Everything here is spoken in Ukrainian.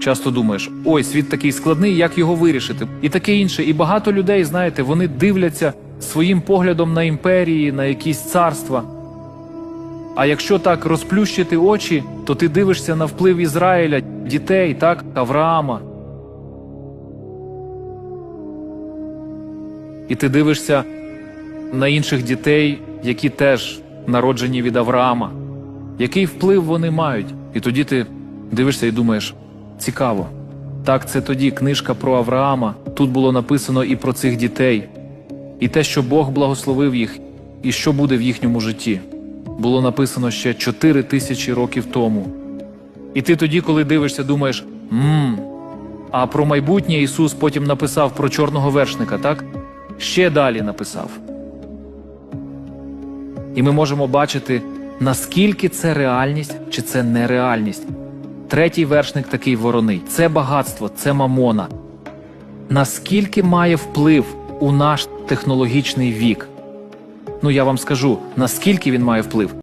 часто думаєш: ой, світ такий складний, як його вирішити, і таке інше. І багато людей, знаєте, вони дивляться своїм поглядом на імперії, на якісь царства. А якщо так розплющити очі, то ти дивишся на вплив Ізраїля, дітей, так, Авраама. І ти дивишся на інших дітей, які теж народжені від Авраама. Який вплив вони мають? І тоді ти дивишся і думаєш: цікаво. Так, це тоді книжка про Авраама. Тут було написано і про цих дітей, і те, що Бог благословив їх, і що буде в їхньому житті. Було написано ще 4 тисячі років тому. І ти тоді, коли дивишся, думаєш: мм, а про майбутнє Ісус потім написав про чорного вершника, так? Ще далі написав. І ми можемо бачити, наскільки це реальність чи це нереальність. Третій вершник такий вороний це багатство, це мамона. Наскільки має вплив у наш технологічний вік? Ну я вам скажу, наскільки він має вплив.